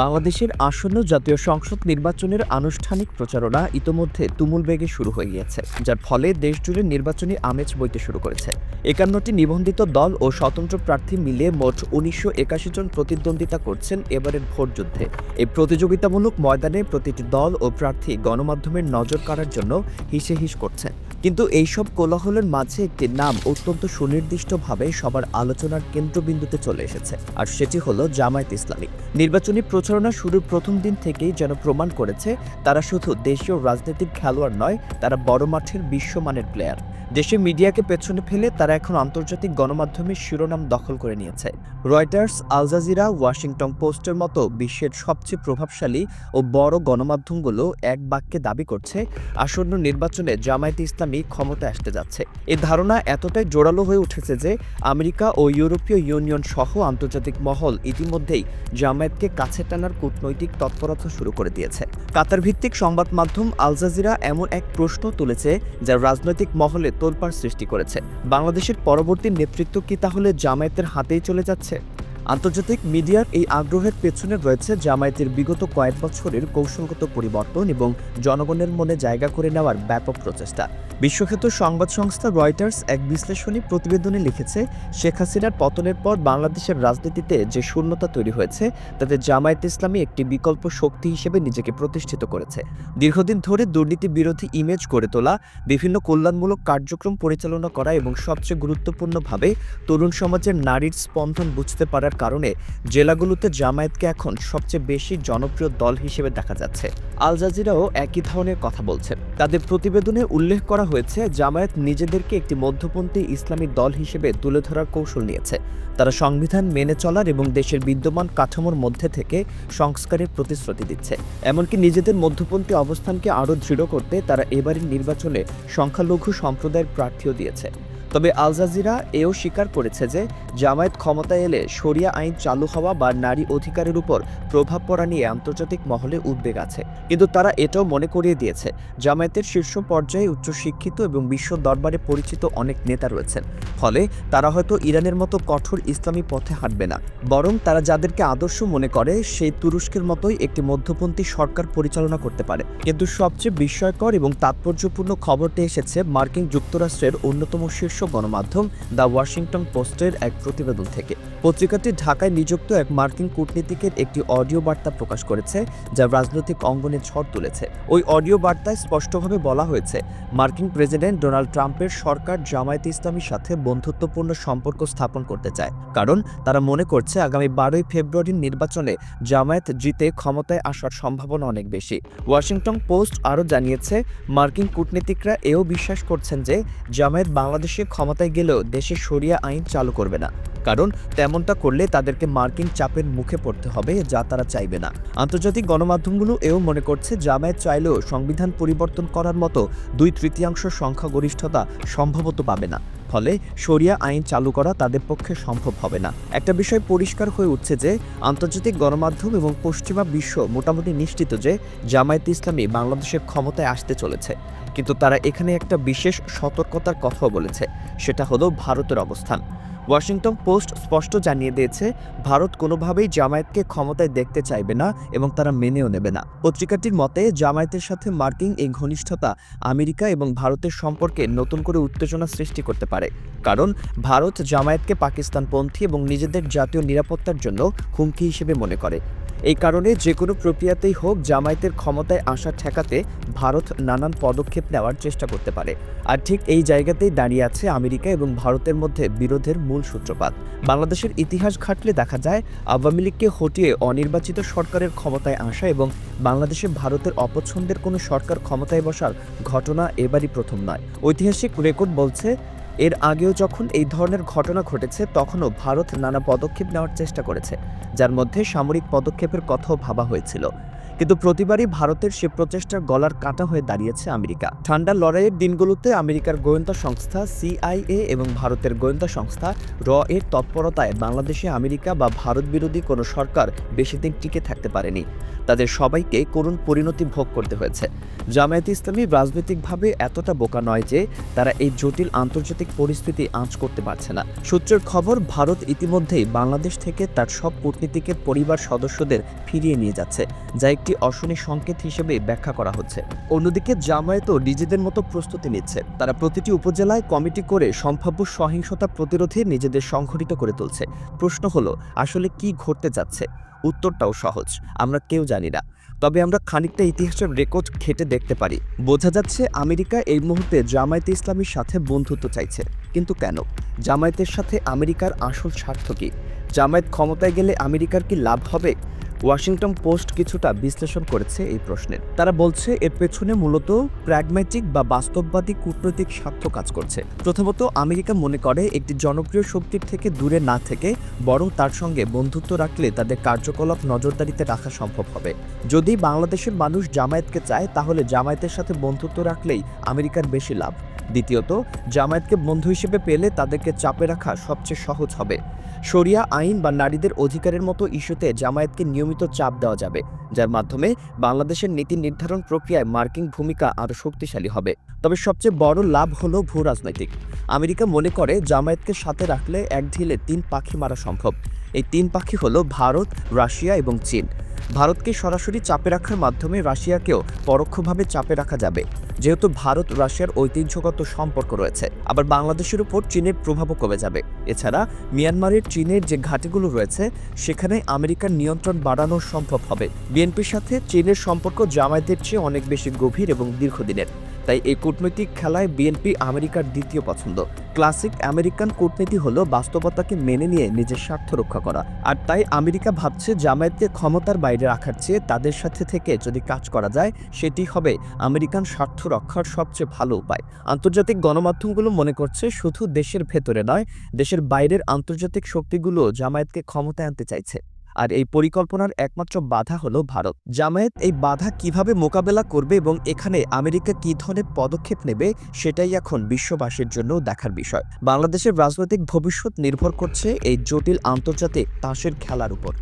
বাংলাদেশের আসন্ন জাতীয় সংসদ নির্বাচনের আনুষ্ঠানিক প্রচারণা ইতোমধ্যে তুমুল বেগে শুরু হয়ে গিয়েছে, যার ফলে দেশজুড়ে নির্বাচনী আমেজ বইতে শুরু করেছে। একান্নটি নিবন্ধিত দল ও স্বতন্ত্র প্রার্থী মিলে মোট উনিশশো একাশি জন প্রতিদ্বন্দ্বিতা করছেন এবারের ভোট যুদ্ধে। এই প্রতিযোগিতামূলক ময়দানে প্রতিটি দল ও প্রার্থী গণমাধ্যমের নজর কাড়ার জন্য হিসে হিস করছেন। কিন্তু এইসব কোলাহলের মাঝে একটি নাম অত্যন্ত সুনির্দিষ্টভাবে সবার আলোচনার কেন্দ্রবিন্দুতে চলে এসেছে, আর সেটি হলো জামায়াত ইসলামী। নির্বাচনী প্রচারণা শুরুর প্রথম দিন থেকেই যেন প্রমাণ করেছে, তারা শুধু দেশীয় রাজনীতির খেলোয়াড় নয়, তারা বড় মাঠের বিশ্বমানের প্লেয়ার দেশের মিডিয়াকে পেছনে ফেলে তারা এখন আন্তর্জাতিক গণমাধ্যমের শিরোনাম দখল করে নিয়েছে। রয়টার্স আলজাজিরা ওয়াশিংটন পোস্টের মতো বিশ্বের সবচেয়ে প্রভাবশালী ও বড় গণমাধ্যমগুলো এক বাক্যে দাবি করছে, আসন্ন নির্বাচনে জামায়াতে ইসলামী ক্ষমতায় আসতে যাচ্ছে। এই ধারণা এতটাই জোরালো হয়ে উঠেছে যে আমেরিকা ও ইউরোপীয় ইউনিয়ন সহ আন্তর্জাতিক মহল ইতিমধ্যেই জামায়াতকে কাছে টানার কূটনৈতিক তৎপরতা শুরু করে দিয়েছে। কাতার ভিত্তিক সংবাদ মাধ্যম আল জাজিরা এমন এক প্রশ্ন তুলেছে যা রাজনৈতিক মহলে তোলপাড় সৃষ্টি করেছে। বাংলাদেশের পরবর্তী নেতৃত্ব কি তাহলে জামায়াতের হাতেই চলে যাচ্ছে? আন্তর্জাতিক মিডিয়ার এই আগ্রহের পেছনে রয়েছে জামায়াতের বিগত কয়েক বছরের কৌশলগত পরিবর্তন এবং জনগণের মনে জায়গা করে নেওয়ার ব্যাপক প্রচেষ্টা। বিশ্বখ্যাত সংবাদ সংস্থা রয়টার্স এক বিশ্লেষণী প্রতিবেদনে লিখেছে, শেখ হাসিনার পতনের পর বাংলাদেশের রাজনীতিতে যে শূন্যতা তৈরি হয়েছে, তাতে জামায়াত ইসলামী একটি বিকল্প শক্তি হিসেবে নিজেকে প্রতিষ্ঠিত করেছে। দীর্ঘদিন ধরে দুর্নীতি বিরোধী ইমেজ গড়ে তোলা, বিভিন্ন কল্যাণমূলক কার্যক্রম পরিচালনা করা এবং সবচেয়ে গুরুত্বপূর্ণভাবে তরুণ সমাজের নারীর স্পন্দন বুঝতে পারার কারণে জেলাগুলোতে জামায়াতকে এখন সবচেয়ে বেশি জনপ্রিয় দল হিসেবে দেখা যাচ্ছে। আল জাজিরাও একই ধরনের কথা বলছে তাদের প্রতিবেদনে উল্লেখ করা হয়েছে, জামায়াত নিজেদেরকে একটি মধ্যপন্থী ইসলামী দল হিসেবে তুলে ধরার কৌশল নিয়েছে। তারা সংবিধান মেনে চলার এবং দেশের বিদ্যমান কাঠামোর মধ্যে থেকে সংস্কারের প্রতিশ্রুতি দিচ্ছে। এমনকি নিজেদের মধ্যপন্থী অবস্থানকে আরও দৃঢ় করতে তারা এবারের নির্বাচনে সংখ্যালঘু সম্প্রদায়ের প্রার্থীও দিয়েছে। তবে আল জাজিরা এও স্বীকার করেছে যে জামায়াত ক্ষমতায় এলে শরিয়া আইন চালু হওয়া বা নারী অধিকারের উপর প্রভাব পড়া নিয়ে আন্তর্জাতিক মহলে উদ্বেগ আছে। কিন্তু তারা এটাও মনে করিয়ে দিয়েছে, জামায়াতের শীর্ষ পর্যায়ে উচ্চশিক্ষিত এবং বিশ্ব দরবারে পরিচিত অনেক নেতা রয়েছেন। ফলে তারা হয়তো ইরানের মতো কঠোর ইসলামী পথে হাঁটবে না। বরং তারা যাদেরকে আদর্শ মনে করে, সেই তুরস্কের মতোই একটি মধ্যপন্থী সরকার পরিচালনা করতে পারে। কিন্তু সবচেয়ে বিস্ময়কর এবং তাৎপর্যপূর্ণ খবরটি এসেছে মার্কিন যুক্তরাষ্ট্রের অন্যতম শীর্ষ গণমাধ্যম দ্য ওয়াশিংটন পোস্টের এক প্রতিবেদন থেকে। পত্রিকাটি ঢাকায় নিযুক্ত এক মার্কিন কূটনীতিকের একটি অডিও বার্তা প্রকাশ করেছে, যা রাজনৈতিক অঙ্গনে ঝড় তুলেছে। ওই অডিও বার্তায় স্পষ্টভাবে বলা হয়েছে, মার্কিন প্রেসিডেন্ট ডোনাল্ড ট্রাম্পের সরকার জামায়াত ইসলামীর সাথে বন্ধুত্বপূর্ণ সম্পর্ক স্থাপন করতে চায়। কারণ তারা মনে করছে, আগামী বারোই ফেব্রুয়ারির নির্বাচনে জামায়াত জিতে ক্ষমতায় আসার সম্ভাবনা অনেক বেশি। ওয়াশিংটন পোস্ট আরও জানিয়েছে, মার্কিন কূটনীতিকরা এও বিশ্বাস করছেন যে, জামায়াত বাংলাদেশে ক্ষমতায় গেলেও দেশে সরিয়া আইন চালু করবে না। কারণ তেমনটা করলে তাদেরকে মার্কিন চাপের মুখে পড়তে হবে যা তারা চাইবে না। আন্তর্জাতিক গণমাধ্যমগুলো এও মনে করছে, জামায়াত চাইলেও সংবিধান পরিবর্তন করার মতো দুই তৃতীয়াংশ সংখ্যাগরিষ্ঠতা সম্ভবত পাবে না। ফলে শরিয়া আইন চালু করা তাদের পক্ষে সম্ভব হবে না। একটা বিষয় পরিষ্কার হয়ে উঠছে যে, আন্তর্জাতিক গণমাধ্যম এবং পশ্চিমা বিশ্ব মোটামুটি নিশ্চিত যে, জামায়াত ইসলামী বাংলাদেশের ক্ষমতায় আসতে চলেছে। কিন্তু তারা এখানে একটা বিশেষ সতর্কতার কথাও বলেছে। সেটা হলো ভারতের অবস্থান। ওয়াশিংটন পোস্ট স্পষ্ট জানিয়ে দিয়েছে, ভারত কোনোভাবেই জামায়াতকে ক্ষমতায় দেখতে চাইবে না এবং তারা মেনেও নেবে না। পত্রিকাটির মতে, জামায়াতের সাথে মার্কিন এই ঘনিষ্ঠতা আমেরিকা এবং ভারতের সম্পর্কে নতুন করে উত্তেজনা সৃষ্টি করতে পারে। কারণ, ভারত জামায়াতকে পাকিস্তানপন্থী এবং নিজেদের জাতীয় নিরাপত্তার জন্য হুমকি হিসেবে মনে করে। এই কারণে যে কোনো প্রক্রিয়াতেই হোক জামায়াতের ক্ষমতায় আসা ঠেকাতে ভারত নানান পদক্ষেপ নেওয়ার চেষ্টা করতে পারে। আর ঠিক এই জায়গাতেই দাঁড়িয়ে আছে আমেরিকা এবং ভারতের মধ্যে বিরোধের মূল সূত্রপাত। বাংলাদেশের ইতিহাস ঘাটলে দেখা যায়, আওয়ামী লীগকে হটিয়ে অনির্বাচিত সরকারের ক্ষমতায় আসা এবং বাংলাদেশে ভারতের অপছন্দের কোনো সরকার ক্ষমতায় বসার ঘটনা এবারই প্রথম নয়। ঐতিহাসিক রেকর্ড বলছে এর আগেও যখন এই ধরনের ঘটনা ঘটেছে, তখনও ভারত নানা পদক্ষেপ নেওয়ার চেষ্টা করেছে, যার মধ্যে সামরিক পদক্ষেপের কথাও ভাবা হয়েছিল। কিন্তু প্রতিবারই ভারতের সে প্রচেষ্টার গলার কাটা হয়ে দাঁড়িয়েছে আমেরিকা। ঠান্ডা লড়াইয়ের দিনগুলোতে আমেরিকার গোয়েন্দা সংস্থা, সিআইএ এবং ভারতের গোয়েন্দা সংস্থা র এর তৎপরতায় বাংলাদেশে আমেরিকা বা ভারত বিরোধী কোনো সরকার বেশি দিন টিকে থাকতে পারেনি। তাদের সবাইকে করুণ পরিণতি ভোগ করতে হয়েছে। জামায়াতে ইসলামী রাজনৈতিকভাবে এতটা বোকা নয় যে তারা এই জটিল আন্তর্জাতিক পরিস্থিতি আঁচ করতে পারছে না। সূত্রের খবর, ভারত ইতিমধ্যেই বাংলাদেশ থেকে তার সব কূটনীতিকের পরিবার সদস্যদের ফিরিয়ে নিয়ে যাচ্ছে, যা একটি অশনি সংকেত হিসেবে ব্যাখ্যা করা হচ্ছে। অন্যদিকে জামায়াতও নিজেদের মতো প্রস্তুতি নিচ্ছে। তারা প্রতিটি উপজেলায় কমিটি করে সম্ভাব্য সহিংসতা প্রতিরোধে নিজেদের সংঘটিত করে তুলছে। প্রশ্ন হলো, আসলে কি ঘটতে যাচ্ছে? উত্তরটাও সহজ, আমরা কেউ জানি না। তবে আমরা খানিকটা ইতিহাসের রেকর্ড ঘেটে দেখতে পারি। বোঝা যাচ্ছে, আমেরিকা এই মুহূর্তে জামায়াতে ইসলামীর সাথে বন্ধুত্ব চাইছে। কিন্তু কেন? জামায়াতের সাথে আমেরিকার আসল স্বার্থ কী? জামায়াত ক্ষমতায় গেলে আমেরিকার কি লাভ হবে? ওয়াশিংটন পোস্ট কিছুটা বিশ্লেষণ করেছে এই প্রশ্নের। তারা বলছে, এর পেছনে মূলত প্র্যাগম্যাটিক বা বাস্তববাদী কূটনৈতিক স্বার্থ কাজ করছে। প্রথমত, আমেরিকা মনে করে একটি জনপ্রিয় শক্তির থেকে দূরে না থেকে বরং তার সঙ্গে বন্ধুত্ব রাখলে তাদের কার্যকলাপ নজরদারিতে রাখা সম্ভব হবে। যদি বাংলাদেশের মানুষ জামায়াতকে চায়, তাহলে জামায়াতের সাথে বন্ধুত্ব রাখলেই আমেরিকার বেশি লাভ। দ্বিতীয়ত, জামায়াতকে বন্ধু হিসেবে পেলে তাদেরকে চাপে রাখা সবচেয়ে সহজ হবে। শরিয়া আইন বা নারীদের অধিকারের মতো ইস্যুতে জামায়াতকে নিয়মিত চাপ দেওয়া যাবে, যার মাধ্যমে বাংলাদেশের নীতি নির্ধারণ প্রক্রিয়ায় মার্কিন ভূমিকা আরও শক্তিশালী হবে। তবে সবচেয়ে বড় লাভ হলো ভূ রাজনৈতিক। আমেরিকা মনে করে জামায়াতকে সাথে রাখলে এক ঢিলে তিন পাখি মারা সম্ভব। এই তিন পাখি হলো ভারত, রাশিয়া এবং চীন। ভারতকে সরাসরি চাপে রাখার মাধ্যমে রাশিয়াকেও পরোক্ষভাবে চাপে রাখা যাবে। যেহেতু ভারত, রাশিয়ার ঐতিহ্যগত সম্পর্ক রয়েছে, আবার বাংলাদেশের উপর চীনের প্রভাবও কমে যাবে। এছাড়া মিয়ানমারের চীনের যে ঘাটিগুলো রয়েছে, সেখানে আমেরিকার নিয়ন্ত্রণ বাড়ানো সম্ভব হবে। বিএনপির সাথে চীনের সম্পর্ক জামায়াতের চেয়ে অনেক বেশি গভীর এবং দীর্ঘদিনের। তাই এই কূটনৈতিক খেলায় বিএনপি আমেরিকার দ্বিতীয় পছন্দ। ক্লাসিক আমেরিকান কূটনীতি হলো বাস্তবতাকে মেনে নিয়ে নিজের স্বার্থ রক্ষা করা। আর তাই আমেরিকা ভাবছে জামায়াতকে ক্ষমতার বাইরে রাখার চেয়ে তাদের সাথে থেকে যদি কাজ করা যায়, সেটি হবে আমেরিকান স্বার্থ রক্ষার সবচেয়ে ভালো উপায়। আন্তর্জাতিক গণমাধ্যমগুলো মনে করছে শুধু দেশের ভেতরে নয়, দেশের বাইরের আন্তর্জাতিক শক্তিগুলো জামায়াতকে ক্ষমতায় আনতে চাইছে। আর এই পরিকল্পনার একমাত্র বাধা হল ভারত। জামায়াত এই বাধা কীভাবে মোকাবেলা করবে এবং এখানে আমেরিকা কি ধরনের পদক্ষেপ নেবে, সেটাই এখন বিশ্ববাসীর জন্য দেখার বিষয়। বাংলাদেশের রাজনৈতিক ভবিষ্যৎ নির্ভর করছে এই জটিল আন্তর্জাতিক তাসের খেলার উপর।